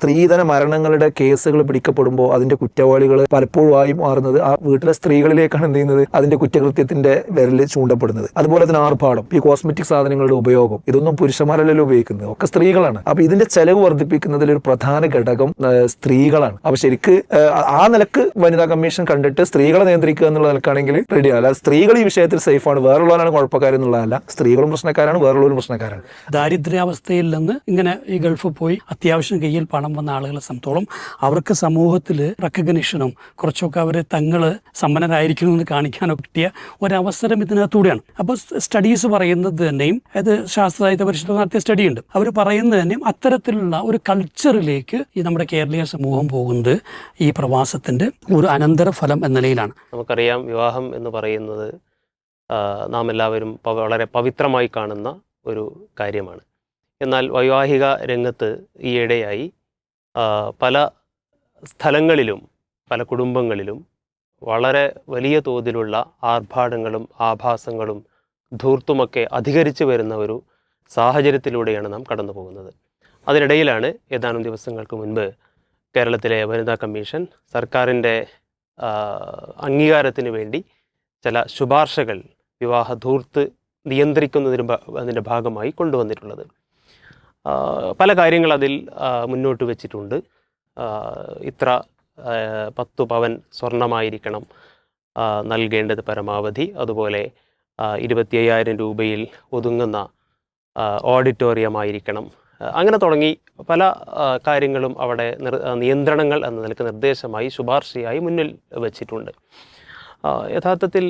സ്ത്രീധന മരണങ്ങളുടെ കേസുകൾ പിടിക്കപ്പെടുമ്പോൾ അതിന്റെ കുറ്റവാളികൾ പലപ്പോഴും ആയി മാറുന്നത് ആ വീട്ടിലെ സ്ത്രീകളിലേക്കാണ് എന്ത് ചെയ്യുന്നത്? അതിന്റെ കുറ്റകൃത്യത്തിന്റെ വിരൽ ചൂണ്ടപ്പെടുന്നത്. അതുപോലെ തന്നെ ആർഭാടം ഈ കോസ്മെറ്റിക് സാധനങ്ങളുടെ ഉപയോഗം. ഇതൊന്നും പുരുഷന്മാരല്ലല്ലോ ഉപയോഗിക്കുന്നത്. ഒക്കെ സ്ത്രീകളാണ്. അപ്പൊ ഇതിന്റെ ചെലവ് വർദ്ധിപ്പിക്കുന്നതിൽ ഒരു പ്രധാന ഘടകം സ്ത്രീകളാണ്. അപ്പൊ ശരിക്ക് ആ, നിലയ്ക്ക് വനിതാ കമ്മീഷൻ കണ്ടിട്ട് സ്ത്രീകളെ നിയന്ത്രിക്കുക എന്നുള്ള നിലക്കാണെങ്കിൽ റെഡിയാണ് അല്ല സ്ത്രീകൾ ഈ വിഷയത്തിൽ സേഫാണ് വേറുള്ളവരാണ് കുഴപ്പക്കാരെന്നുള്ളതല്ല സ്ത്രീകളും പ്രശ്നക്കാരാണ് വേറുള്ളവരും പ്രശ്നക്കാരാണ്. ദാരിദ്ര്യാവസ്ഥയിൽ നിന്ന് ഇങ്ങനെ ഈ ഗൾഫ് പോയി അത്യാവശ്യം കയ്യിൽ പണം വന്ന ആളുകളെ സംബന്ധിച്ചോളം അവർക്ക് സമൂഹത്തിൽ റെക്കഗ്നിഷനും കുറച്ചൊക്കെ അവർ തങ്ങൾ സമ്പന്നരായിരിക്കണമെന്ന് കാണിക്കാനൊക്കെ കിട്ടിയ ഒരവസരം ഇതിനകത്തൂടെയാണ്. അപ്പോൾ സ്റ്റഡീസ് പറയുന്നത് തന്നെയും അത് ശാസ്ത്ര സാഹിത്യ പരിശോധന നടത്തിയ സ്റ്റഡി ഉണ്ട്. അവർ പറയുന്നത് തന്നെയും അത്തരത്തിലുള്ള ഒരു കൾച്ചറിലേക്ക് ഈ നമ്മുടെ കേരളീയ സമൂഹം പോകുന്നത് ഈ പ്രവാസത്തിന്റെ ഒരു അനന്തരഫലം എന്ന നിലയിലാണ്. നമുക്കറിയാം വിവാഹം എന്ന് പറയുന്നത് നാം എല്ലാവരും വളരെ പവിത്രമായി കാണുന്ന ഒരു കാര്യമാണ്. എന്നാൽ വൈവാഹിക രംഗത്ത് ഈയിടെയായി പല സ്ഥലങ്ങളിലും പല കുടുംബങ്ങളിലും വളരെ വലിയ തോതിലുള്ള ആർഭാടങ്ങളും ആഭാസങ്ങളും ധൂർത്തുമൊക്കെ അധികരിച്ചു വരുന്ന ഒരു സാഹചര്യത്തിലൂടെയാണ് നാം കടന്നു പോകുന്നത് അതിനിടയിലാണ് ഏതാനും ദിവസങ്ങൾക്ക് മുൻപ് കേരളത്തിലെ വനിതാ കമ്മീഷൻ സർക്കാരിന്റെ അംഗീകാരത്തിന് വേണ്ടി ചില ശുപാർശകൾ വിവാഹ ധൂർത്ത് നിയന്ത്രിക്കുന്നതിന് അതിന്റെ ഭാഗമായി കൊണ്ടുവന്നിട്ടുള്ളത്. പല കാര്യങ്ങൾ അതിൽ മുന്നോട്ട് വെച്ചിട്ടുണ്ട്. ഇത്ര പത്തു പവൻ സ്വർണമായിരിക്കണം നൽകേണ്ടത് പരമാവധി. അതുപോലെ ഇരുപത്തി അയ്യായിരം രൂപയിൽ ഒതുങ്ങുന്ന ഓഡിറ്റോറിയമായിരിക്കണം. അങ്ങനെ തുടങ്ങി പല കാര്യങ്ങളും അവിടെ നിയന്ത്രണങ്ങൾ എന്ന നിലയ്ക്ക് നിർദ്ദേശമായി ശുപാർശയായി മുന്നിൽ വച്ചിട്ടുണ്ട്. യഥാർത്ഥത്തിൽ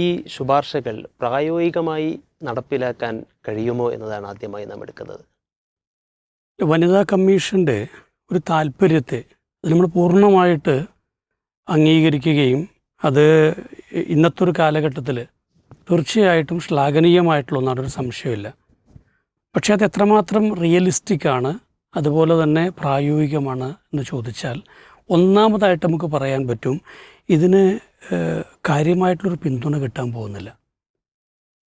ഈ ശുപാർശകൾ പ്രായോഗികമായി നടപ്പിലാക്കാൻ കഴിയുമോ എന്നതാണ് ആദ്യമായി നാം എടുക്കുന്നത്. വനിതാ കമ്മീഷന്റെ ഒരു താല്പര്യത്തെ നമ്മൾ പൂർണമായിട്ട് അംഗീകരിക്കുകയും അത് ഇന്നത്തെ ഒരു കാലഘട്ടത്തിൽ തീർച്ചയായിട്ടും ശ്ലാഘനീയമായിട്ടുള്ള ഒന്നാണ് ഒരു സംശയമില്ല പക്ഷേ അത് എത്രമാത്രം റിയലിസ്റ്റിക് ആണ് അതുപോലെ തന്നെ പ്രായോഗികമാണ് എന്ന് ചോദിച്ചാൽ ഒന്നാമതായിട്ട് നമുക്ക് പറയാൻ പറ്റും ഇതിന് കാര്യമായിട്ടുള്ളൊരു പിന്തുണ കിട്ടാൻ പോകുന്നില്ല.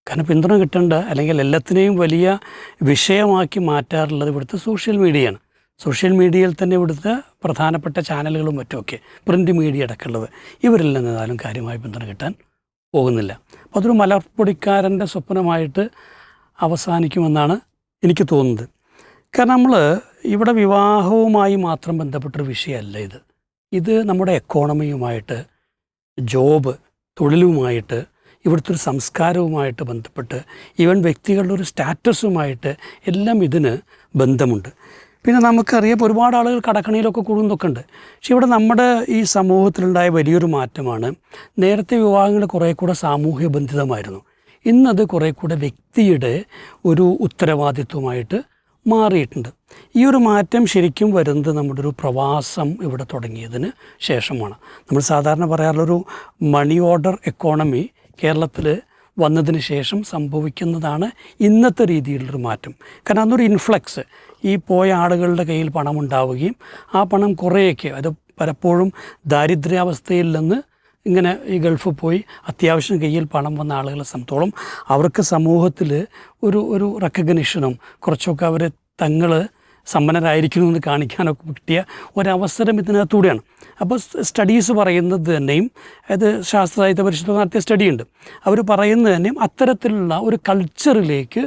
കാരണം പിന്തുണ കിട്ടേണ്ട അല്ലെങ്കിൽ എല്ലാത്തിനെയും വലിയ വിഷയമാക്കി മാറ്റാറുള്ളത് ഇവിടുത്തെ സോഷ്യൽ മീഡിയയാണ്. സോഷ്യൽ മീഡിയയിൽ തന്നെ ഇവിടുത്തെ പ്രധാനപ്പെട്ട ചാനലുകളും മറ്റുമൊക്കെ പ്രിന്റ് മീഡിയ അടക്കമുള്ളത് ഇവരിൽ നിന്ന് കാര്യമായി പിന്തുണ കിട്ടാൻ പോകുന്നില്ല. അപ്പോൾ അതൊരു മലർപ്പൊടിക്കാരന്റെ സ്വപ്നമായിട്ട് അവസാനിക്കുമെന്നാണ് എനിക്ക് തോന്നുന്നത്. കാരണം നമ്മൾ ഇവിടെ വിവാഹവുമായി മാത്രം ബന്ധപ്പെട്ടൊരു വിഷയമല്ല ഇത്. ഇത് നമ്മുടെ എക്കോണമിയുമായിട്ട് ജോബ് തൊഴിലുമായിട്ട് ഇവിടുത്തെ ഒരു സംസ്കാരവുമായിട്ട് ബന്ധപ്പെട്ട് ഈവൻ വ്യക്തികളുടെ ഒരു സ്റ്റാറ്റസുമായിട്ട് എല്ലാം ഇതിന് ബന്ധമുണ്ട്. പിന്നെ നമുക്കറിയാം ഒരുപാട് ആളുകൾ കടക്കണിയിലൊക്കെ കൂടുന്നതൊക്കെ ഉണ്ട് പക്ഷെ ഇവിടെ നമ്മുടെ ഈ സമൂഹത്തിലുണ്ടായ വലിയൊരു മാറ്റമാണ് നേരത്തെ വിവാഹങ്ങൾ കുറേ കൂടെ സാമൂഹ്യ ബന്ധിതമായിരുന്നു. ഇന്നത് കുറേ കൂടെ വ്യക്തിയുടെ ഒരു ഉത്തരവാദിത്വമായിട്ട് മാറിയിട്ടുണ്ട്. ഈ ഒരു മാറ്റം ശരിക്കും വരുന്നത് നമ്മുടെ ഒരു പ്രവാസം ഇവിടെ തുടങ്ങിയതിന് ശേഷമാണ്. നമ്മൾ സാധാരണ പറയാറുള്ളൊരു മണി ഓർഡർ എക്കോണമി കേരളത്തിൽ വന്നതിന് ശേഷം സംഭവിക്കുന്നതാണ് ഇന്നത്തെ രീതിയിലുള്ളൊരു മാറ്റം. കാരണം അന്നൊരു ഇൻഫ്ലക്സ് ഈ പോയ ആളുകളുടെ കയ്യിൽ പണം ഉണ്ടാവുകയും ആ പണം കുറേയൊക്കെ അത് പലപ്പോഴും ദാരിദ്ര്യാവസ്ഥയിൽ നിന്ന് ഇങ്ങനെ ഈ ഗൾഫ് പോയി അത്യാവശ്യം കയ്യിൽ പണം വന്ന ആളുകളെ സംബന്ധിച്ചോളം അവർക്ക് സമൂഹത്തിൽ ഒരു ഒരു റെക്കഗ്നിഷനും കുറച്ചൊക്കെ അവർ തങ്ങൾ സമ്പന്നരായിരിക്കണമെന്ന് കാണിക്കാനൊക്കെ കിട്ടിയ ഒരവസരം ഇതിനകത്തൂടെയാണ്. അപ്പോൾ സ്റ്റഡീസ് പറയുന്നത് തന്നെയും അതായത് ശാസ്ത്ര സാഹിത്യ പരിശോധന നടത്തിയ സ്റ്റഡി ഉണ്ട് അവർ പറയുന്നത് തന്നെയും അത്തരത്തിലുള്ള ഒരു കൾച്ചറിലേക്ക്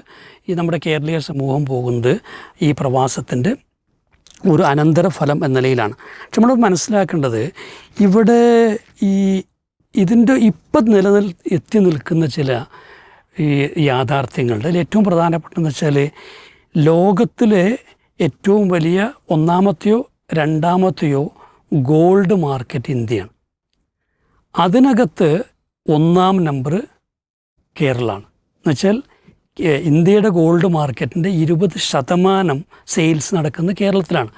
ഈ നമ്മുടെ കേരളീയ സമൂഹം പോകുന്നത് ഈ പ്രവാസത്തിന്റെ ഒരു അനന്തരഫലം എന്ന നിലയിലാണ്. പക്ഷെ നമ്മൾ മനസ്സിലാക്കേണ്ടത് ഇവിടെ ഈ ഇതിന്റെ ഇപ്പം നിലനിൽ എത്തി നിൽക്കുന്ന ചില ഈ യാഥാർത്ഥ്യങ്ങളുടെ ഏറ്റവും പ്രധാനപ്പെട്ടതെന്ന് വെച്ചാൽ ലോകത്തിലെ ഏറ്റവും വലിയ ഒന്നാമത്തെയോ രണ്ടാമത്തെയോ ഗോൾഡ് മാർക്കറ്റ് ഇന്ത്യയാണ്. അതിനകത്ത് ഒന്നാം നമ്പർ കേരളമാണ് എന്നുവെച്ചാൽ ഇന്ത്യയുടെ ഗോൾഡ് മാർക്കറ്റിന്റെ ഇരുപത് ശതമാനം സെയിൽസ് നടക്കുന്നത് കേരളത്തിലാണ്.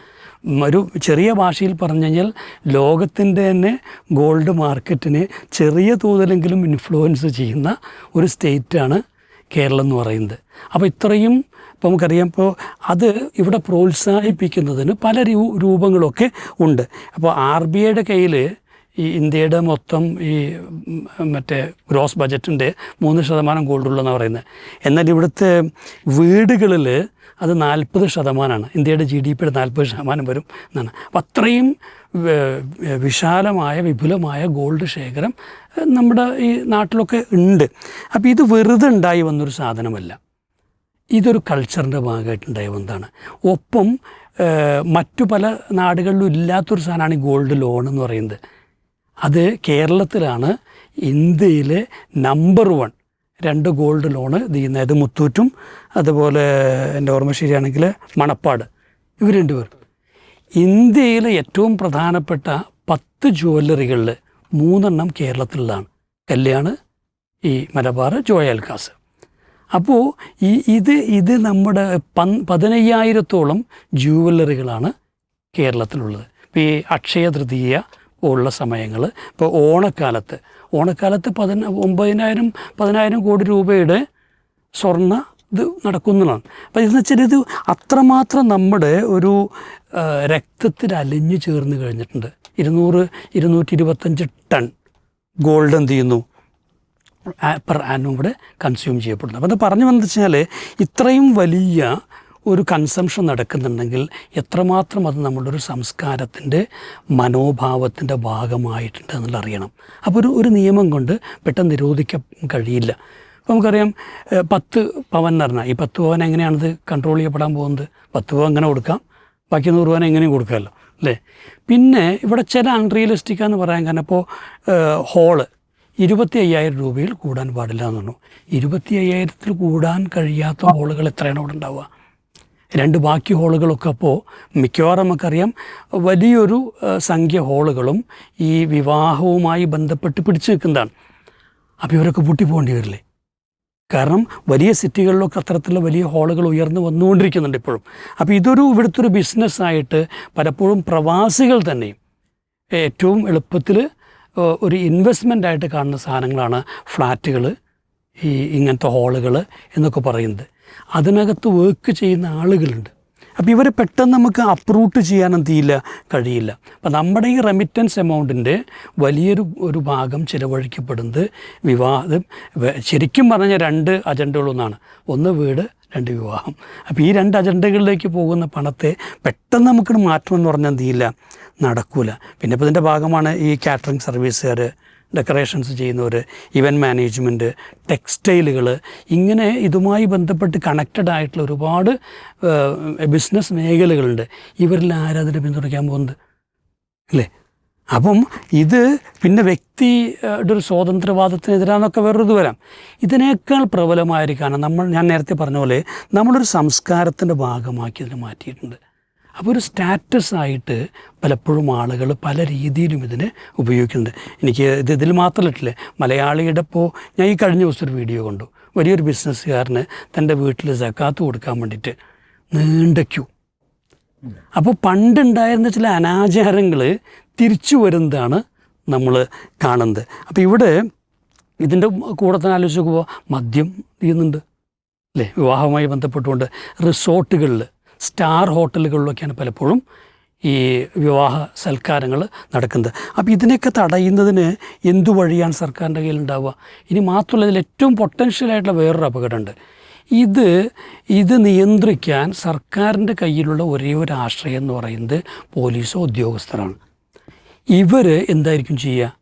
ഒരു ചെറിയ ഭാഷയിൽ പറഞ്ഞു കഴിഞ്ഞാൽ ലോകത്തിന്റെ തന്നെ ഗോൾഡ് മാർക്കറ്റിനെ ചെറിയ തോതിലെങ്കിലും ഇൻഫ്ലുവൻസ് ചെയ്യുന്ന ഒരു സ്റ്റേറ്റാണ് കേരളം എന്ന് പറയുന്നത്. അപ്പോൾ ഇത്രയും ഇപ്പോൾ നമുക്കറിയാം. ഇപ്പോൾ അത് ഇവിടെ പ്രോത്സാഹിപ്പിക്കുന്നതിന് പല രൂപങ്ങളൊക്കെ ഉണ്ട്. അപ്പോൾ ആർ ബി ഐയുടെ കയ്യിൽ ഈ ഇന്ത്യയുടെ മൊത്തം ഈ മറ്റേ ഗ്രോസ് ബജറ്റിന്റെ മൂന്ന് ശതമാനം ഗോൾഡുള്ളതെന്ന് പറയുന്നത്. എന്നാൽ ഇവിടുത്തെ വീടുകളിൽ അത് നാൽപ്പത് ശതമാനമാണ്. ഇന്ത്യയുടെ ജി ഡി പിയുടെ നാൽപ്പത് ശതമാനം വരും എന്നാണ്. അപ്പം അത്രയും വിശാലമായ വിപുലമായ ഗോൾഡ് ശേഖരം നമ്മുടെ ഈ നാട്ടിലൊക്കെ ഉണ്ട്. അപ്പോൾ ഇത് വെറുതെ ഉണ്ടായി വന്നൊരു സാധനമല്ല. ഇതൊരു കൾച്ചറിന്റെ ഭാഗമായിട്ടുണ്ടായ ഒന്നാണ്. ഒപ്പം മറ്റു പല നാടുകളിലും ഇല്ലാത്തൊരു സാധനമാണ് ഈ ഗോൾഡ് ലോൺ എന്ന് പറയുന്നത്. അത് കേരളത്തിലാണ് ഇന്ത്യയിലെ നമ്പർ വൺ രണ്ട് ഗോൾഡ് ലോണ് ചെയ്യുന്നത്. മുത്തൂറ്റും അതുപോലെ എന്റെ ഓർമ്മ ശരിയാണെങ്കിൽ മണപ്പാട്. ഇവർ രണ്ടുപേർ. ഇന്ത്യയിലെ ഏറ്റവും പ്രധാനപ്പെട്ട പത്ത് ജുവല്ലറികളിൽ മൂന്നെണ്ണം കേരളത്തിലുള്ളതാണ്. കല്യാണ് ഈ മലബാർ ജോയൽക്കാസ് അപ്പോൾ ഈ ഇത് ഇത് നമ്മുടെ പൻ പതിനയ്യായിരത്തോളം ജുവല്ലറികളാണ് കേരളത്തിലുള്ളത്. ഇപ്പോൾ ഈ അക്ഷയ തൃതീയ ഉള്ള സമയങ്ങൾ ഇപ്പോൾ ഓണക്കാലത്ത് ഓണക്കാലത്ത് പതിന ഒമ്പതിനായിരം പതിനായിരം കോടി രൂപയുടെ സ്വർണ ഇത് നടക്കുന്നതാണ്. അപ്പോൾ ഇതെന്ന് വെച്ചാൽ ഇത് അത്രമാത്രം നമ്മുടെ ഒരു രക്തത്തിൽ അലിഞ്ഞു ചേർന്ന് കഴിഞ്ഞിട്ടുണ്ട്. ഇരുന്നൂറ് ഇരുന്നൂറ്റി ഇരുപത്തഞ്ച് ടൺ ഗോൾഡ് എന്ത് ചെയ്യുന്നു? പെർ ആനും ഇവിടെ കൺസ്യൂം ചെയ്യപ്പെടുന്നു. അപ്പോൾ അത് പറഞ്ഞു വന്നത് വെച്ചാൽ ഇത്രയും വലിയ ഒരു കൺസംഷൻ നടക്കുന്നുണ്ടെങ്കിൽ എത്രമാത്രം അത് നമ്മുടെ ഒരു സംസ്കാരത്തിന്റെ മനോഭാവത്തിന്റെ ഭാഗമായിട്ടുണ്ട് എന്നുള്ള അറിയണം. അപ്പോൾ ഒരു ഒരു നിയമം കൊണ്ട് പെട്ടെന്ന് നിരോധിക്കാൻ കഴിയില്ല. അപ്പോൾ നമുക്കറിയാം പത്ത് പവൻ എന്ന് പറഞ്ഞാൽ ഈ പത്ത് പവൻ എങ്ങനെയാണിത് കൺട്രോൾ ചെയ്യപ്പെടാൻ പോകുന്നത്? പത്ത് പവൻ എങ്ങനെ കൊടുക്കാം. ബാക്കി നൂറ് പവൻ എങ്ങനെയും കൊടുക്കാമല്ലോ അല്ലേ? പിന്നെ ഇവിടെ ചില അൺറിയലിസ്റ്റിക് എന്ന് പറയാൻ കാരണം ഇപ്പോൾ ഹോൾ ഇരുപത്തി അയ്യായിരം രൂപയിൽ കൂടാൻ പാടില്ല എന്ന് പറഞ്ഞു. ഇരുപത്തി അയ്യായിരത്തിൽ കൂടാൻ കഴിയാത്ത ഹോളുകൾ എത്രയാണ് അവിടെ ഉണ്ടാവുക? രണ്ട് ബാക്കി ഹോളുകളൊക്കെ അപ്പോൾ മിക്കവാറും നമുക്കറിയാം വലിയൊരു സംഖ്യ ഹോളുകളും ഈ വിവാഹവുമായി ബന്ധപ്പെട്ട് പിടിച്ചു നിൽക്കുന്നതാണ്. അപ്പോൾ ഇവരൊക്കെ പൂട്ടി പോകേണ്ടി വരില്ലേ? കാരണം വലിയ സിറ്റികളിലൊക്കെ അത്തരത്തിലുള്ള വലിയ ഹോളുകൾ ഉയർന്നു വന്നുകൊണ്ടിരിക്കുന്നുണ്ട് ഇപ്പോഴും. അപ്പോൾ ഇതൊരു ഇവിടുത്തെ ഒരു ബിസിനസ്സായിട്ട് പലപ്പോഴും പ്രവാസികൾ തന്നെയും ഏറ്റവും എളുപ്പത്തിൽ ഒരു ഇൻവെസ്റ്റ്മെന്റ് ആയിട്ട് കാണുന്ന സാധനങ്ങളാണ് ഫ്ലാറ്റുകൾ ഈ ഇങ്ങനത്തെ ഹാളുകൾ എന്നൊക്കെ പറയുന്നത്. അതിനകത്ത് വർക്ക് ചെയ്യുന്ന ആളുകളുണ്ട്. അപ്പോൾ ഇവരെ പെട്ടെന്ന് നമുക്ക് അപ്രൂട്ട് ചെയ്യാൻ എന്ത് ചെയ്യില്ല കഴിയില്ല. അപ്പം നമ്മുടെ ഈ റെമിറ്റൻസ് എമൗണ്ടിന്റെ വലിയൊരു ഒരു ഭാഗം ചിലവഴിക്കപ്പെടുന്നത് വിവാഹം ശരിക്കും പറഞ്ഞ രണ്ട് അജണ്ടകളൊന്നാണ് ഒന്ന് വീട് രണ്ട് വിവാഹം. അപ്പോൾ ഈ രണ്ട് അജണ്ടകളിലേക്ക് പോകുന്ന പണത്തെ പെട്ടെന്ന് നമുക്ക് മാറ്റമെന്ന് പറഞ്ഞാൽ എന്ത് ചെയ്യില്ല? നടക്കൂല. പിന്നെ ഇപ്പോൾ ഇതിന്റെ ഭാഗമാണ് ഈ കാറ്ററിംഗ് സർവീസുകാർ ഡെക്കറേഷൻസ് ചെയ്യുന്നവർ ഇവന്റ് മാനേജ്മെന്റ് ടെക്സ്റ്റൈലുകൾ ഇങ്ങനെ ഇതുമായി ബന്ധപ്പെട്ട് കണക്റ്റഡ് ആയിട്ടുള്ള ഒരുപാട് ബിസിനസ് മേഖലകളുണ്ട്. ഇവരിൽ ആരാധന അതിനെ പിന്തുണയ്ക്കാൻ പോകുന്നത്? അല്ലേ? അപ്പം ഇത് പിന്നെ വ്യക്തിയുടെ ഒരു സ്വാതന്ത്ര്യവാദത്തിനെതിരാന്നൊക്കെ വേറൊരു വരാം. ഇതിനേക്കാൾ പ്രബലമായിരിക്കാണ് നമ്മൾ ഞാൻ നേരത്തെ പറഞ്ഞ പോലെ നമ്മളൊരു സംസ്കാരത്തിന്റെ ഭാഗമാക്കി ഇതിനെ മാറ്റിയിട്ടുണ്ട്. അപ്പോൾ ഒരു സ്റ്റാറ്റസ് ആയിട്ട് പലപ്പോഴും ആളുകൾ പല രീതിയിലും ഇതിനെ ഉപയോഗിക്കുന്നുണ്ട്. എനിക്ക് ഇത് ഇതിൽ മാത്രമിട്ടില്ലേ മലയാളിയുടെ ഇപ്പോൾ ഞാൻ ഈ കഴിഞ്ഞ ദിവസം ഒരു വീഡിയോ കണ്ടു. വലിയൊരു ബിസിനസ്സുകാരന് തന്റെ വീട്ടിൽ സക്കാത്ത് കൊടുക്കാൻ വേണ്ടിയിട്ട് നീണ്ട ക്യൂ. അപ്പോൾ പണ്ടുണ്ടായിരുന്ന ചില അനാചാരങ്ങൾ തിരിച്ചു വരുന്നതാണ് നമ്മൾ കാണുന്നത്. അപ്പോൾ ഇവിടെ ഇതിന്റെ കൂടെ തന്നെ ആലോചിച്ച് നോക്കുമ്പോൾ മദ്യം ചെയ്യുന്നുണ്ട്. അല്ലേ? വിവാഹവുമായി ബന്ധപ്പെട്ടുകൊണ്ട് റിസോർട്ടുകളിൽ സ്റ്റാർ ഹോട്ടലുകളിലൊക്കെയാണ് പലപ്പോഴും ഈ വിവാഹ സൽക്കാരങ്ങൾ നടക്കുന്നത്. അപ്പോൾ ഇതിനൊക്കെ തടയുന്നതിന് എന്തു വഴിയാണ് സർക്കാരിന്റെ കയ്യിലുണ്ടാവുക? ഇനി മാത്രമല്ല ഇതിൽ ഏറ്റവും പൊട്ടൻഷ്യലായിട്ടുള്ള വേറൊരു അപകടമുണ്ട്. ഇത് ഇത് നിയന്ത്രിക്കാൻ സർക്കാരിന്റെ കയ്യിലുള്ള ഒരേ ഒരു ആശ്രയം എന്ന് പറയുന്നത് പോലീസോ ഉദ്യോഗസ്ഥരാണ്. ഇവർ എന്തായിരിക്കും ചെയ്യുക?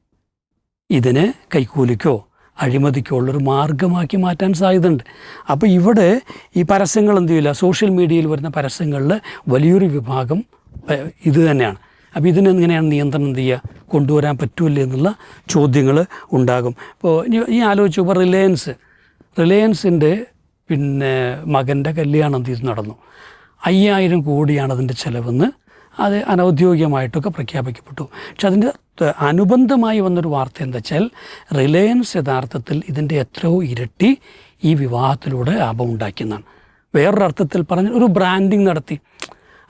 ഇതിനെ കൈക്കൂലിക്കോ? അഴിമതിക്കോ ഉള്ളൊരു മാർഗമാക്കി മാറ്റാൻ സാധ്യതയുണ്ട്. അപ്പോൾ ഇവിടെ ഈ പരസ്യങ്ങൾ എന്ത് ചെയ്യില്ല? സോഷ്യൽ മീഡിയയിൽ വരുന്ന പരസ്യങ്ങളിൽ വലിയൊരു വിഭാഗം ഇത് തന്നെയാണ്. അപ്പോൾ ഇതിനെങ്ങനെയാണ് നിയന്ത്രണം എന്ത് ചെയ്യുക? കൊണ്ടുവരാൻ പറ്റൂല്ലേ എന്നുള്ള ചോദ്യങ്ങൾ ഉണ്ടാകും. ഇപ്പോൾ ഈ ആലോചിച്ചു ഇപ്പോൾ റിലയൻസ്. റിലയൻസിന്റെ പിന്നെ മകന്റെ കല്യാണം എന്ത് നടന്നു. അയ്യായിരം കോടിയാണ് അതിന്റെ ചിലവെന്ന് അത് അനൗദ്യോഗികമായിട്ടൊക്കെ പ്രഖ്യാപിക്കപ്പെട്ടു. പക്ഷെ അതിന്റെ അനുബന്ധമായി വന്നൊരു വാർത്ത എന്താ വെച്ചാൽ റിലയൻസ് യഥാർത്ഥത്തിൽ ഇതിന്റെ എത്രയോ ഇരട്ടി ഈ വിവാഹത്തിലൂടെ ലാഭം ഉണ്ടാക്കിയെന്നാണ്. വേറൊരർത്ഥത്തിൽ പറഞ്ഞ ഒരു ബ്രാൻഡിങ് നടത്തി.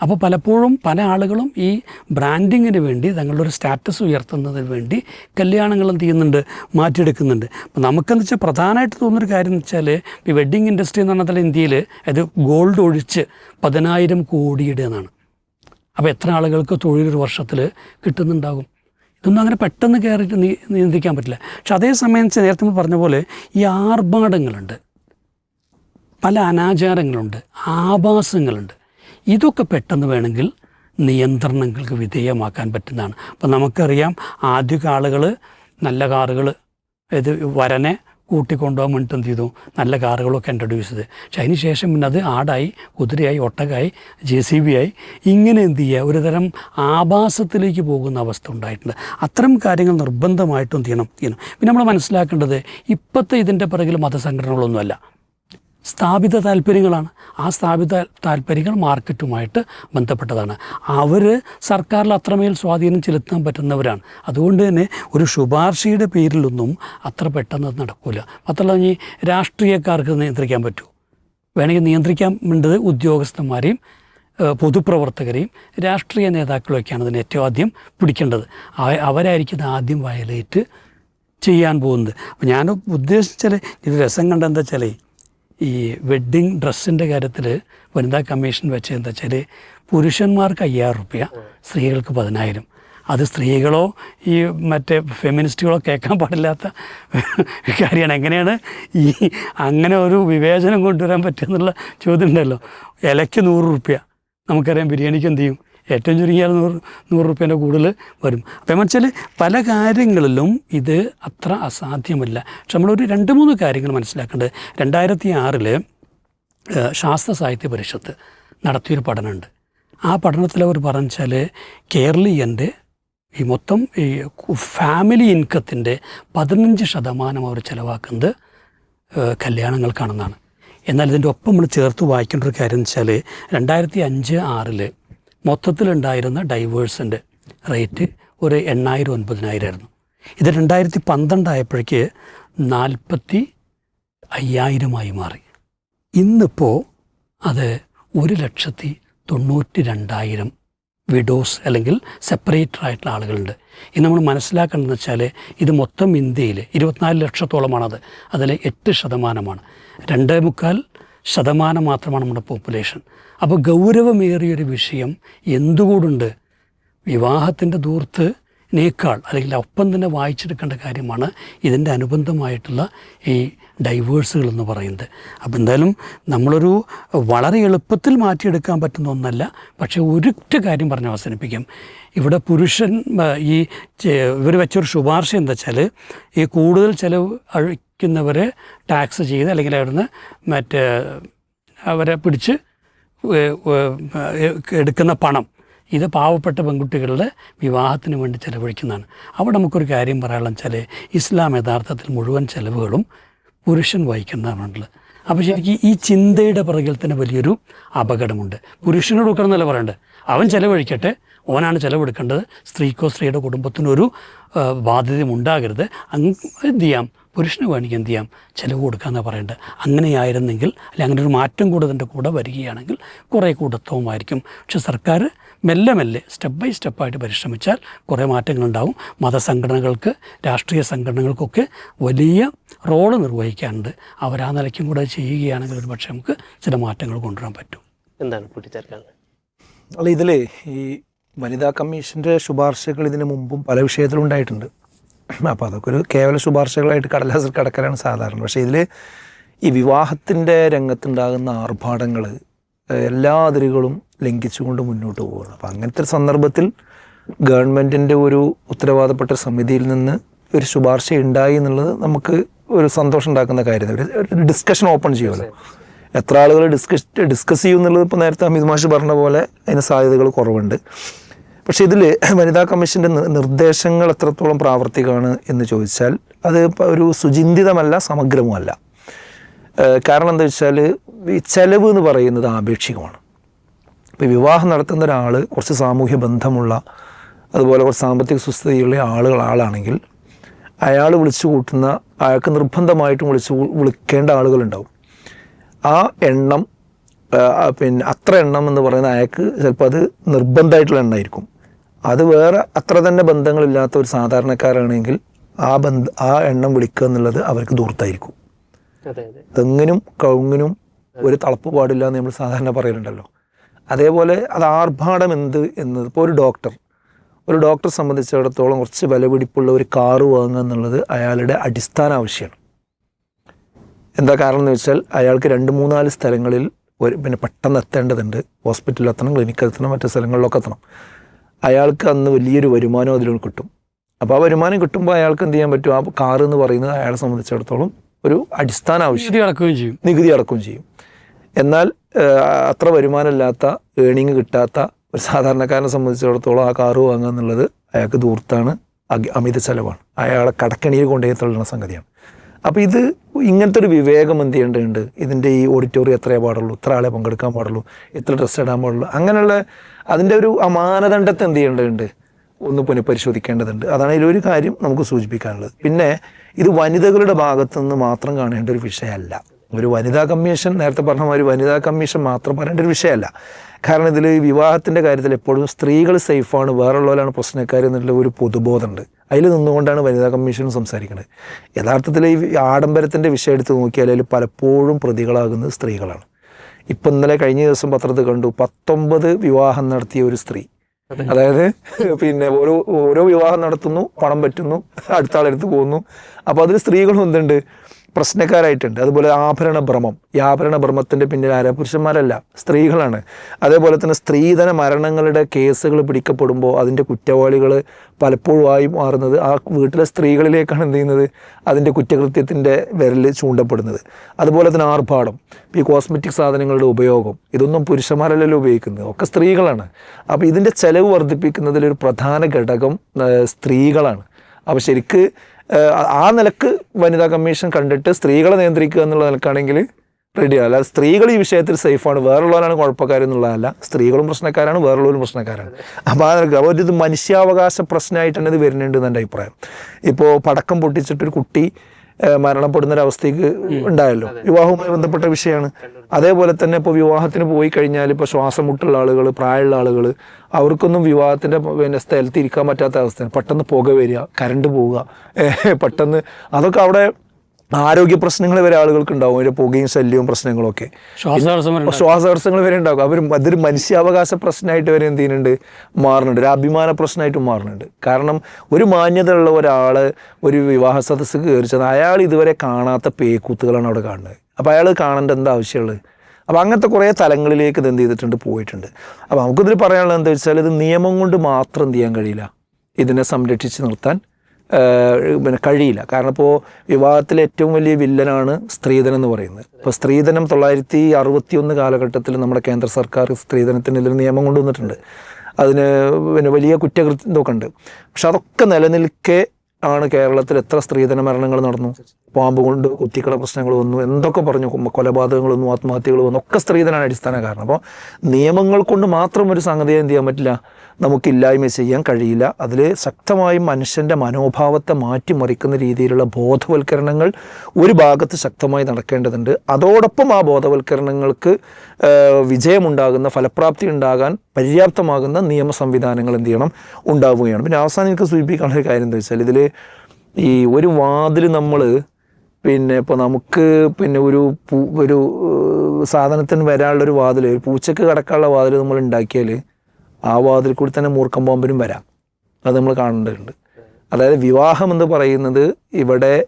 അപ്പോൾ പലപ്പോഴും പല ആളുകളും ഈ ബ്രാൻഡിങ്ങിന് വേണ്ടി തങ്ങളുടെ ഒരു സ്റ്റാറ്റസ് ഉയർത്തുന്നതിന് വേണ്ടി കല്യാണങ്ങൾ എന്ത് ചെയ്യുന്നുണ്ട് മാറ്റിയെടുക്കുന്നുണ്ട്. അപ്പോൾ നമുക്കെന്ന് വെച്ചാൽ പ്രധാനമായിട്ട് തോന്നുന്നൊരു കാര്യം എന്ന് വെച്ചാൽ ഈ വെഡ്ഡിങ് ഇൻഡസ്ട്രി എന്ന് പറഞ്ഞാൽ ഇന്ത്യയിൽ അത് ഗോൾഡ് ഒഴിച്ച് പതിനായിരം കോടിയുടെ എന്നാണ്. അപ്പോൾ എത്ര ആളുകൾക്ക് തൊഴിലൊരു വർഷത്തിൽ കിട്ടുന്നുണ്ടാകും? ഇതൊന്നും അങ്ങനെ പെട്ടെന്ന് കയറിയിട്ട് നിയന്ത്രിക്കാൻ പറ്റില്ല. പക്ഷെ അതേസമയം നേരത്തെ പറഞ്ഞ പോലെ ഈ ആർഭാടങ്ങളുണ്ട്. പല അനാചാരങ്ങളുണ്ട് ആഭാസങ്ങളുണ്ട്. ഇതൊക്കെ പെട്ടെന്ന് വേണമെങ്കിൽ നിയന്ത്രണങ്ങൾക്ക് വിധേയമാക്കാൻ പറ്റുന്നതാണ്. അപ്പോൾ നമുക്കറിയാം ആദ്യ ആളുകൾ നല്ല കാറുകൾ ഇത് വരനെ കൂട്ടിക്കൊണ്ടുപോകാൻ വേണ്ടിയിട്ട് എന്ത് ചെയ്തു. നല്ല കാറുകളൊക്കെ ഇൻട്രൊഡ്യൂസ് ചെയ്ത്. പക്ഷേ അതിന് ശേഷം പിന്നെ അത് ആടായി കുതിരയായി ഒട്ടകായി ജെ സി ബി ആയി ഇങ്ങനെ എന്ത് ചെയ്യുക? ഒരു തരം ആഭാസത്തിലേക്ക് പോകുന്ന അവസ്ഥ ഉണ്ടായിട്ടുണ്ട്. അത്തരം കാര്യങ്ങൾ നിർബന്ധമായിട്ടും ചെയ്യണം? ചെയ്യണം. പിന്നെ നമ്മൾ മനസ്സിലാക്കേണ്ടത് ഇപ്പോഴത്തെ ഇതിന്റെ പിറകിൽ മതസംഘടനകളൊന്നുമല്ല. സ്ഥാപിത താല്പര്യങ്ങളാണ്. ആ സ്ഥാപിത താല്പര്യങ്ങൾ മാർക്കറ്റുമായിട്ട് ബന്ധപ്പെട്ടതാണ്. അവർ സർക്കാരിൽ അത്രമേൽ സ്വാധീനം ചെലുത്താൻ പറ്റുന്നവരാണ്. അതുകൊണ്ട് തന്നെ ഒരു ശുപാർശയുടെ പേരിലൊന്നും അത്ര പെട്ടെന്ന് നടക്കില്ല മാത്രമല്ല ഈ രാഷ്ട്രീയക്കാർക്ക് നിയന്ത്രിക്കാൻ പറ്റൂ. വേണമെങ്കിൽ നിയന്ത്രിക്കാൻ വേണ്ടത് ഉദ്യോഗസ്ഥന്മാരെയും പൊതുപ്രവർത്തകരെയും രാഷ്ട്രീയ നേതാക്കളൊക്കെയാണ് അതിന് ഏറ്റവും ആദ്യം പിടിക്കേണ്ടത്. അവരായിരിക്കും ആദ്യം വയലേറ്റ് ചെയ്യാൻ പോകുന്നത്. അപ്പം ഞാൻ ഉദ്ദേശിച്ചാൽ ഇത് രസം കണ്ടെന്താ വെച്ചാലേ ഈ വെഡ്ഡിങ് ഡ്രസ്സിന്റെ കാര്യത്തിൽ വനിതാ കമ്മീഷൻ വെച്ച് എന്താ വെച്ചാൽ പുരുഷന്മാർക്ക് അയ്യായിരം റുപ്യ സ്ത്രീകൾക്ക് പതിനായിരം. അത് സ്ത്രീകളോ ഈ മറ്റേ ഫെമിനിസ്റ്റുകളോ കേൾക്കാൻ പാടില്ലാത്ത കാര്യമാണ്. എങ്ങനെയാണ് ഈ അങ്ങനെ ഒരു വിവേചനം കൊണ്ടുവരാൻ പറ്റുമെന്നുള്ള ചോദ്യം ഉണ്ടല്ലോ. ഇലയ്ക്ക് നൂറ് റുപ്യ. നമുക്കറിയാം ബിരിയാണിക്ക് എന്ത് ചെയ്യും? ഏറ്റവും ചുരുങ്ങിയാൽ നൂറ് നൂറ് റുപ്യേന്റെ കൂടുതൽ വരും. അപ്പം വെച്ചാൽ പല കാര്യങ്ങളിലും ഇത് അത്ര അസാധ്യമല്ല. പക്ഷെ നമ്മളൊരു രണ്ട് മൂന്ന് കാര്യങ്ങൾ മനസ്സിലാക്കേണ്ടത്. രണ്ടായിരത്തി ആറിൽ ശാസ്ത്ര സാഹിത്യ പരിഷത്ത് നടത്തിയൊരു പഠനമുണ്ട്. ആ പഠനത്തിൽ അവർ പറഞ്ഞാൽ കേരളീയന്റെ ഈ മൊത്തം ഈ ഫാമിലി ഇൻകത്തിന്റെ പതിനഞ്ച് ശതമാനം അവർ ചിലവാക്കുന്നത് കല്യാണങ്ങൾക്കാണെന്നാണ് എന്നാൽ ഇതിന്റെ ഒപ്പം നമ്മൾ ചേർത്ത് വായിക്കേണ്ട ഒരു കാര്യം എന്ന് വെച്ചാൽ രണ്ടായിരത്തി അഞ്ച് ആറിൽ മൊത്തത്തിലുണ്ടായിരുന്ന ഡൈവേഴ്സിന്റെ റേറ്റ് ഒരു എണ്ണായിരം ഒൻപതിനായിരം ആയിരുന്നു ഇത് രണ്ടായിരത്തി പന്ത്രണ്ടായപ്പോഴേക്ക് നാൽപ്പത്തി അയ്യായിരമായി മാറി. ഇന്നിപ്പോൾ അത് ഒരു ലക്ഷത്തി തൊണ്ണൂറ്റി രണ്ടായിരം വിഡോസ് അല്ലെങ്കിൽ സെപ്പറേറ്റഡ് ആയിട്ടുള്ള ആളുകളുണ്ട്. ഇത് നമ്മൾ മനസ്സിലാക്കേണ്ടതെന്ന് വെച്ചാൽ ഇത് മൊത്തം ഇന്ത്യയിൽ ഇരുപത്തിനാല് ലക്ഷത്തോളമാണത്. അതിൽ എട്ട് ശതമാനമാണ്. രണ്ടേ മുക്കാൽ ശതമാനം മാത്രമാണ് നമ്മുടെ പോപ്പുലേഷൻ അപ്പോൾ ഗൗരവമേറിയൊരു വിഷയം എന്തുകൂടുണ്ട് വിവാഹത്തിന്റെ ദൂർത്തിനേക്കാൾ അല്ലെങ്കിൽ ഒപ്പം തന്നെ വായിച്ചെടുക്കേണ്ട കാര്യമാണ് ഇതിന്റെ അനുബന്ധമായിട്ടുള്ള ഈ ഡൈവേഴ്സുകൾ എന്ന് പറയുന്നത്. അപ്പോൾ എന്തായാലും നമ്മളൊരു വളരെ എളുപ്പത്തിൽ മാറ്റിയെടുക്കാൻ പറ്റുന്ന ഒന്നല്ല പക്ഷേ ഒരൊറ്റ കാര്യം പറഞ്ഞ് അവസാനിപ്പിക്കാം. ഇവിടെ പുരുഷൻ ഈ ഇവർ വെച്ചൊരു ശുപാർശ എന്താ വെച്ചാൽ ഈ കൂടുതൽ ചിലവ് അഴിക്കുന്നവരെ ടാക്സ് ചെയ്ത് അല്ലെങ്കിൽ അവിടുന്ന് മറ്റേ അവരെ പിടിച്ച് എടുക്കുന്ന പണം ഇത് പാവപ്പെട്ട പെൺകുട്ടികളുടെ വിവാഹത്തിന് വേണ്ടി ചിലവഴിക്കുന്നതാണ്. അവിടെ നമുക്കൊരു കാര്യം പറയാനുള്ള വെച്ചാൽ ഇസ്ലാം യഥാർത്ഥത്തിൽ മുഴുവൻ ചിലവുകളും പുരുഷൻ വഹിക്കുന്നതാണുള്ളത് അപ്പോൾ ശരിക്കും ഈ ചിന്തയുടെ പിറകിൽ തന്നെ വലിയൊരു അപകടമുണ്ട്. പുരുഷനോട് കൊടുക്കണമെന്നല്ല പറയണ്ടേ. അവൻ ചെലവഴിക്കട്ടെ ഓനാണ് ചിലവെടുക്കേണ്ടത്. സ്ത്രീക്കോ സ്ത്രീയുടെ കുടുംബത്തിനൊരു ബാധ്യതയും ഉണ്ടാകരുത് അങ്ങ് എന്ത് ചെയ്യാം? പുരുഷന് വേണമെങ്കിൽ എന്ത് ചെയ്യാം? ചിലവ് കൊടുക്കാമെന്നാണ് പറയേണ്ടത് അങ്ങനെയായിരുന്നെങ്കിൽ അല്ലെങ്കിൽ അങ്ങനെ ഒരു മാറ്റം കൂടെ അതിന്റെ കൂടെ വരികയാണെങ്കിൽ കുറേ കൂടത്വമായിരിക്കും പക്ഷെ സർക്കാർ മെല്ലെ മെല്ലെ സ്റ്റെപ്പ് ബൈ സ്റ്റെപ്പായിട്ട് പരിശ്രമിച്ചാൽ കുറേ മാറ്റങ്ങളുണ്ടാവും. മതസംഘടനകൾക്ക് രാഷ്ട്രീയ സംഘടനകൾക്കൊക്കെ വലിയ റോൾ നിർവഹിക്കാനുണ്ട്. അവർ ആ നിലയ്ക്കും കൂടെ ചെയ്യുകയാണെങ്കിൽ ഒരു പക്ഷേ നമുക്ക് ചില മാറ്റങ്ങൾ കൊണ്ടുവരാൻ പറ്റും. എന്താണ് കൂട്ടിച്ചേർക്കാൻ അല്ല ഇതിൽ ഈ വനിതാ കമ്മീഷന്റെ ശുപാർശകൾ ഇതിനു മുമ്പും പല വിഷയത്തിലുണ്ടായിട്ടുണ്ട് അപ്പോൾ അതൊക്കെ ഒരു കേവല ശുപാർശകളായിട്ട് കടലാസിൽ കടക്കലാണ് സാധാരണ. പക്ഷേ ഇതിൽ ഈ വിവാഹത്തിന്റെ രംഗത്തുണ്ടാകുന്ന ആർഭാടങ്ങൾ എല്ലാ അതിരുകളും ലംഘിച്ചുകൊണ്ട് മുന്നോട്ട് പോവുകയാണ്. അപ്പോൾ അങ്ങനത്തെ ഒരു സന്ദർഭത്തിൽ ഗവൺമെന്റിന്റെ ഒരു ഉത്തരവാദപ്പെട്ട സമിതിയിൽ നിന്ന് ഒരു ശുപാർശ ഉണ്ടായി എന്നുള്ളത് നമുക്ക് ഒരു സന്തോഷം ഉണ്ടാക്കുന്ന കാര്യം ഒരു ഡിസ്കഷൻ ഓപ്പൺ ചെയ്യുമല്ലോ എത്ര ആളുകൾ ഡിസ്കസ് ഡിസ്കസ് ചെയ്യും എന്നുള്ളത് ഇപ്പോൾ നേരത്തെ അമിത് മാഷ് പറഞ്ഞ പോലെ അതിന് സാധ്യതകൾ കുറവുണ്ട്. പക്ഷേ ഇതിൽ വനിതാ കമ്മീഷന്റെ നിർദ്ദേശങ്ങൾ എത്രത്തോളം പ്രാവർത്തികമാണ് എന്ന് ചോദിച്ചാൽ അത് ഒരു സുചിന്തിതമല്ല സമഗ്രവുമല്ല. കാരണം എന്താ വെച്ചാൽ ഈ ചെലവ് എന്ന് പറയുന്നത് ആപേക്ഷികമാണ്. ഇപ്പോൾ വിവാഹം നടത്തുന്ന ഒരാൾ കുറച്ച് സാമൂഹ്യ ബന്ധമുള്ള അതുപോലെ കുറച്ച് സാമ്പത്തിക സുസ്ഥിതിയുള്ള ആളുകൾ ആളാണെങ്കിൽ അയാൾ വിളിച്ചു കൂട്ടുന്ന അയാൾക്ക് നിർബന്ധമായിട്ടും വിളിച്ചു വിളിക്കേണ്ട ആളുകളുണ്ടാവും. ആ എണ്ണം പിന്നെ അത്ര എണ്ണം എന്ന് പറയുന്ന അയാൾക്ക് ചിലപ്പോൾ അത് നിർബന്ധമായിട്ടുള്ള എണ്ണമായിരിക്കും അത് വേറെ അത്ര തന്നെ ബന്ധങ്ങളില്ലാത്ത ഒരു സാധാരണക്കാരാണെങ്കിൽ ആ ബന്ധ ആ എണ്ണം വിളിക്കുക എന്നുള്ളത് അവർക്ക് ദൂർത്തായിരിക്കും തെങ്ങിനും കവുങ്ങിനും ഒരു തളപ്പ് പാടില്ല എന്ന് നമ്മൾ സാധാരണ പറയലുണ്ടല്ലോ. അതേപോലെ അത് ആർഭാടം എന്ത് എന്നത് ഇപ്പോൾ ഒരു ഡോക്ടർ ഒരു ഡോക്ടറെ സംബന്ധിച്ചിടത്തോളം കുറച്ച് വിലപിടിപ്പുള്ള ഒരു കാറ് വാങ്ങുക എന്നുള്ളത് അയാളുടെ അടിസ്ഥാന ആവശ്യമാണ്. എന്താ കാരണം എന്ന് വെച്ചാൽ അയാൾക്ക് രണ്ട് മൂന്നാൽ സ്ഥലങ്ങളിൽ ഒരു പിന്നെ പെട്ടെന്ന് എത്തേണ്ടതുണ്ട്. ഹോസ്പിറ്റലിൽ എത്തണം ക്ലിനിക്കിൽ എത്തണം മറ്റു സ്ഥലങ്ങളിലൊക്കെ എത്തണം. അയാൾക്ക് അന്ന് വലിയൊരു വരുമാനം അതിൽ കിട്ടും. അപ്പോൾ ആ വരുമാനം കിട്ടുമ്പോൾ അയാൾക്ക് എന്ത് ചെയ്യാൻ പറ്റും? ആ കാർ എന്ന് പറയുന്നത് അയാളെ സംബന്ധിച്ചിടത്തോളം ഒരു അടിസ്ഥാന ആവശ്യം. അടക്കുകയും ചെയ്യും. നികുതി അടക്കുകയും ചെയ്യും. എന്നാൽ അത്ര വരുമാനമില്ലാത്ത ഏണിങ് കിട്ടാത്ത ഒരു സാധാരണക്കാരനെ സംബന്ധിച്ചിടത്തോളം ആ കാറ് വാങ്ങുക എന്നുള്ളത് അയാൾക്ക് ദൂർത്താണ് അമിത ചെലവാണ്. അയാളെ കടക്കണിയിൽ കൊണ്ടുപോയി തള്ളുന്ന സംഗതിയാണ്. അപ്പോൾ ഇത് ഇങ്ങനത്തെ ഒരു വിവേകം എന്ത് ചെയ്യേണ്ടതുണ്ട്? ഇതിന്റെ ഈ ഓഡിറ്റോറിയം എത്രയേ പാടുള്ളൂ? ഇത്ര ആളെ പങ്കെടുക്കാൻ പാടുള്ളൂ? ഇത്ര ഡ്രസ്സ് ഇടാൻ പാടുള്ളൂ? അങ്ങനെയുള്ള അതിന്റെ ഒരു മാനദണ്ഡത്തെ എന്ത് ചെയ്യേണ്ടതുണ്ട്? ഒന്ന് പുനഃപരിശോധിക്കേണ്ടതുണ്ട് അതാണ് ഇതിലൊരു കാര്യം നമുക്ക് സൂചിപ്പിക്കാനുള്ളത്. പിന്നെ ഇത് വനിതകളുടെ ഭാഗത്തു നിന്ന് മാത്രം കാണേണ്ട ഒരു വിഷയമല്ല. ഒരു വനിതാ കമ്മീഷൻ നേരത്തെ പറഞ്ഞ ഒരു വനിതാ കമ്മീഷൻ മാത്രം പറയേണ്ട ഒരു വിഷയമല്ല. കാരണം ഇതിൽ വിവാഹത്തിന്റെ കാര്യത്തിൽ എപ്പോഴും സ്ത്രീകൾ സേഫാണ് വേറുള്ളവരാണ് പ്രശ്നക്കാർ എന്നുള്ള ഒരു പൊതുബോധമുണ്ട്. അതിൽ നിന്നുകൊണ്ടാണ് വനിതാ കമ്മീഷൻ സംസാരിക്കുന്നത് യഥാർത്ഥത്തിൽ ഈ ആഡംബരത്തിന്റെ വിഷയം എടുത്ത് നോക്കിയാൽ അതിൽ പലപ്പോഴും പ്രതികളാകുന്നത് സ്ത്രീകളാണ്. ഇപ്പം ഇന്നലെ കഴിഞ്ഞ ദിവസം പത്രത്തിൽ കണ്ടു പത്തൊമ്പത് വിവാഹം നടത്തിയ ഒരു സ്ത്രീ. അതായത് പിന്നെ ഓരോ ഓരോ വിവാഹം നടത്തുന്നു പണം പറ്റുന്നു അടുത്ത ആളെടുത്ത് പോകുന്നു. അപ്പോൾ അതിൽ സ്ത്രീകളും എന്തുണ്ട്? പ്രശ്നക്കാരായിട്ടുണ്ട്. അതുപോലെ ആഭരണ ഭ്രമം ഈ ആഭരണ ഭ്രമത്തിന്റെ പിന്നിൽ ആരാ? പുരുഷന്മാരല്ല സ്ത്രീകളാണ്. അതേപോലെ തന്നെ സ്ത്രീധന മരണങ്ങളുടെ കേസുകൾ പിടിക്കപ്പെടുമ്പോൾ അതിന്റെ കുറ്റവാളികൾ പലപ്പോഴും ആയി മാറുന്നത് ആ വീട്ടിലെ സ്ത്രീകളിലേക്കാണ് എന്ത് ചെയ്യുന്നത്? അതിന്റെ കുറ്റകൃത്യത്തിന്റെ വിരൽ ചൂണ്ടപ്പെടുന്നത്. അതുപോലെ തന്നെ ആർഭാടം ഈ കോസ്മെറ്റിക് സാധനങ്ങളുടെ ഉപയോഗം. ഇതൊന്നും പുരുഷന്മാരല്ലല്ലോ ഉപയോഗിക്കുന്നത്. ഒക്കെ സ്ത്രീകളാണ്. അപ്പോൾ ഇതിന്റെ ചെലവ് വർദ്ധിപ്പിക്കുന്നതിലൊരു പ്രധാന ഘടകം സ്ത്രീകളാണ്. അപ്പോൾ ശരിക്ക് ആ നിലയ്ക്ക് വനിതാ കമ്മീഷൻ കണ്ടിട്ട് സ്ത്രീകളെ നിയന്ത്രിക്കുക എന്നുള്ള നിലക്കാണെങ്കിൽ റെഡിയാണ് അല്ല സ്ത്രീകൾ ഈ വിഷയത്തിൽ സേഫാണ് വേറുള്ളവരാണ് കുഴപ്പക്കാരെന്നുള്ളതല്ല സ്ത്രീകളും പ്രശ്നക്കാരാണ് വേറുള്ളവരും പ്രശ്നക്കാരാണ്. അപ്പോൾ ആ നിലയ്ക്ക് അപ്പോൾ ഇത് മനുഷ്യാവകാശ പ്രശ്നമായിട്ട് തന്നെ ഇത് വരുന്നുണ്ട് എന്റെ അഭിപ്രായം. ഇപ്പോൾ പടക്കം പൊട്ടിച്ചിട്ടൊരു കുട്ടി മരണപ്പെടുന്ന ഒരു അവസ്ഥയ്ക്ക് ഉണ്ടായല്ലോ. വിവാഹവുമായി ബന്ധപ്പെട്ട വിഷയമാണ്. അതേപോലെ തന്നെ ഇപ്പോൾ വിവാഹത്തിന് പോയി കഴിഞ്ഞാൽ ഇപ്പോൾ ശ്വാസം മുട്ടുള്ള ആളുകൾ പ്രായമുള്ള ആളുകൾ അവർക്കൊന്നും വിവാഹത്തിന്റെ പിന്നെ സ്ഥലത്ത് ഇരിക്കാൻ പറ്റാത്ത അവസ്ഥയാണ്. പെട്ടെന്ന് പുക വരിക കരണ്ട് പോവുക പെട്ടെന്ന് അതൊക്കെ അവിടെ ആരോഗ്യ പ്രശ്നങ്ങൾ വരെ ആളുകൾക്ക് ഉണ്ടാവും ഒരു പുകയും ശല്യവും പ്രശ്നങ്ങളും ഒക്കെ വരെ അപ്പോൾ ശ്വാസതടസ്സങ്ങൾ വരെ ഉണ്ടാകും. അവർ അതൊരു മനുഷ്യാവകാശ പ്രശ്നമായിട്ട് വരെ എന്ത് ചെയ്യുന്നുണ്ട്? മാറുന്നുണ്ട്. ഒരു അഭിമാന പ്രശ്നമായിട്ട് മാറുന്നുണ്ട്. കാരണം ഒരു മാന്യത ഉള്ള ഒരാൾ ഒരു വിവാഹ സദസ്സ് കയറി ചെന്ന് അയാൾ ഇതുവരെ കാണാത്ത പേക്കൂത്തുകളാണ് അവിടെ കാണുന്നത്. അപ്പോൾ അയാൾ കാണേണ്ട എന്താ ആവശ്യമുള്ളത്? അപ്പോൾ അങ്ങനത്തെ കുറേ തലങ്ങളിലേക്ക് ഇത് എന്ത് ചെയ്തിട്ടുണ്ട്? പോയിട്ടുണ്ട്. അപ്പോൾ നമുക്കിതിൽ പറയാനുള്ളത് എന്താ വെച്ചാൽ ഇത് നിയമം കൊണ്ട് മാത്രം എന്ത് ചെയ്യാൻ കഴിയില്ല. ഇതിനെ സംരക്ഷിച്ച് നിർത്താൻ പിന്നെ കഴിയില്ല. കാരണം ഇപ്പോൾ വിവാഹത്തിലെ ഏറ്റവും വലിയ വില്ലനാണ് സ്ത്രീധനം എന്ന് പറയുന്നത്. ഇപ്പോൾ സ്ത്രീധനം തൊള്ളായിരത്തി അറുപത്തി ഒന്ന് കാലഘട്ടത്തിൽ നമ്മുടെ കേന്ദ്ര സർക്കാർ സ്ത്രീധനത്തിനെതിരെ നിയമം കൊണ്ടുവന്നിട്ടുണ്ട്. അതിന് പിന്നെ വലിയ കുറ്റകൃത്യം ഇതൊക്കെ ഉണ്ട്. പക്ഷെ അതൊക്കെ നിലനിൽക്കെ ആണ് കേരളത്തിൽ എത്ര സ്ത്രീധന മരണങ്ങൾ നടന്നു? പാമ്പ് കൊണ്ട് കുത്തിക്കള പ്രശ്നങ്ങൾ വന്നു എന്തൊക്കെ പറഞ്ഞു കൊലപാതകങ്ങൾ വന്നു ആത്മഹത്യകൾ വന്നു ഒക്കെ സ്ത്രീധനാണ് അടിസ്ഥാന കാരണം. അപ്പോൾ നിയമങ്ങൾ കൊണ്ട് മാത്രം ഒരു സംഗതി എന്ത് ചെയ്യാൻ പറ്റില്ല? നമുക്കില്ലായ്മ ചെയ്യാൻ കഴിയില്ല. അതിൽ ശക്തമായി മനുഷ്യന്റെ മനോഭാവത്തെ മാറ്റിമറിക്കുന്ന രീതിയിലുള്ള ബോധവൽക്കരണങ്ങൾ ഒരു ഭാഗത്ത് ശക്തമായി നടക്കേണ്ടതുണ്ട്. അതോടൊപ്പം ആ ബോധവൽക്കരണങ്ങൾക്ക് വിജയമുണ്ടാകുന്ന ഫലപ്രാപ്തി ഉണ്ടാകാൻ പര്യാപ്തമാകുന്ന നിയമ സംവിധാനങ്ങൾ എന്ത് ചെയ്യണം? ഉണ്ടാവുകയാണ്. പിന്നെ അവസാനം എനിക്ക് സൂചിപ്പിക്കാനുള്ള കാര്യം എന്താ വെച്ചാൽ ഇതിൽ ഈ ഒരു വാതിൽ നമ്മൾ പിന്നെ ഇപ്പോൾ നമുക്ക് പിന്നെ ഒരു പൂ ഒരു സാധനത്തിന് വരാനുള്ളൊരു വാതിൽ ഒരു പൂച്ചക്ക് കടക്കാനുള്ള വാതിൽ നമ്മൾ ഉണ്ടാക്കിയാൽ ആ വാതിൽ കൂടി തന്നെ മൂർക്കം പാമ്പിനും വരാം. അത് നമ്മൾ കാണേണ്ടതുണ്ട്. അതായത് വിവാഹം എന്ന് പറയുന്നത് ഇവിടെ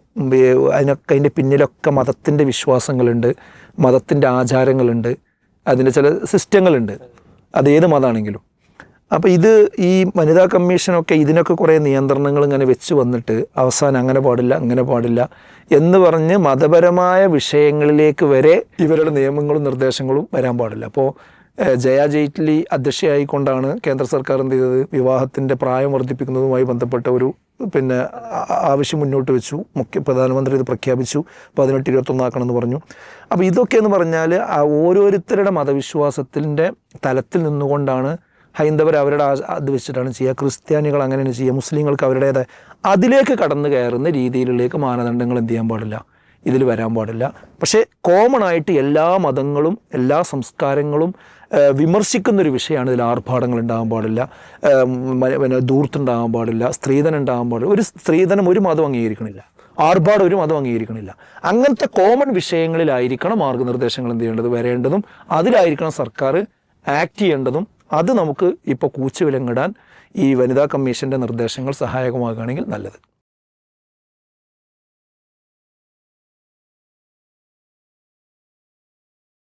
അതിനൊക്കെ അതിന്റെ പിന്നിലൊക്കെ മതത്തിന്റെ വിശ്വാസങ്ങളുണ്ട് മതത്തിന്റെ ആചാരങ്ങളുണ്ട് അതിന്റെ ചില സിസ്റ്റങ്ങളുണ്ട്. അത് ഏത് മതമാണെങ്കിലും. അപ്പോൾ ഇത് ഈ വനിതാ കമ്മീഷനൊക്കെ ഇതിനൊക്കെ കുറേ നിയന്ത്രണങ്ങൾ ഇങ്ങനെ വെച്ച് വന്നിട്ട് അവസാനം അങ്ങനെ പാടില്ല അങ്ങനെ പാടില്ല എന്ന് പറഞ്ഞ് മതപരമായ വിഷയങ്ങളിലേക്ക് വരെ ഇവരുടെ നിയമങ്ങളും നിർദ്ദേശങ്ങളും വരാൻ പാടില്ല. അപ്പോൾ ജയ ജെയ്റ്റ്ലി അധ്യക്ഷയായിക്കൊണ്ടാണ് കേന്ദ്ര സർക്കാർ എന്ത് ചെയ്തത്? വിവാഹത്തിന്റെ പ്രായം വർദ്ധിപ്പിക്കുന്നതുമായി ബന്ധപ്പെട്ട ഒരു പിന്നെ ആവശ്യം മുന്നോട്ട് വെച്ചു. മുഖ്യ പ്രധാനമന്ത്രി ഇത് പ്രഖ്യാപിച്ചു. പതിനെട്ട് ഇരുപത്തൊന്നാക്കണമെന്ന് പറഞ്ഞു. അപ്പോൾ ഇതൊക്കെ എന്ന് പറഞ്ഞാൽ ഓരോരുത്തരുടെ മതവിശ്വാസത്തിന്റെ തലത്തിൽ നിന്നുകൊണ്ടാണ് ഹൈന്ദവർ അവരുടെ അത് വെച്ചിട്ടാണ് ചെയ്യുക. ക്രിസ്ത്യാനികൾ അങ്ങനെയാണ് ചെയ്യുക. മുസ്ലിങ്ങൾക്ക് അവരുടേതായ അതിലേക്ക് കടന്നു കയറുന്ന രീതിയിലേക്ക് മാനദണ്ഡങ്ങൾ എന്ത് ചെയ്യാൻ പാടില്ല. ഇതിൽ വരാൻ പാടില്ല. പക്ഷേ കോമൺ ആയിട്ട് എല്ലാ മതങ്ങളും എല്ലാ സംസ്കാരങ്ങളും വിമർശിക്കുന്നൊരു വിഷയമാണ് ഇതിൽ ആർഭാടങ്ങൾ ഉണ്ടാകാൻ പാടില്ല. പിന്നെ ദൂർത്തുണ്ടാകാൻ പാടില്ല. സ്ത്രീധനം ഉണ്ടാകാൻ പാടില്ല. ഒരു സ്ത്രീധനം ഒരു മതം അംഗീകരിക്കണില്ല. ആർഭാടം ഒരു മതം അംഗീകരിക്കണില്ല. അങ്ങനത്തെ കോമൺ വിഷയങ്ങളിലായിരിക്കണം മാർഗനിർദ്ദേശങ്ങൾ എന്ത് ചെയ്യേണ്ടത് വരേണ്ടതും അതിലായിരിക്കണം സർക്കാർ ആക്ട് ചെയ്യേണ്ടതും അത് നമുക്ക് ഇപ്പോൾ കൂച്ചുവിലങ്ങിടാൻ ഈ വനിതാ കമ്മീഷന്റെ നിർദ്ദേശങ്ങൾ സഹായകമാകുകയാണെങ്കിൽ നല്ലത്.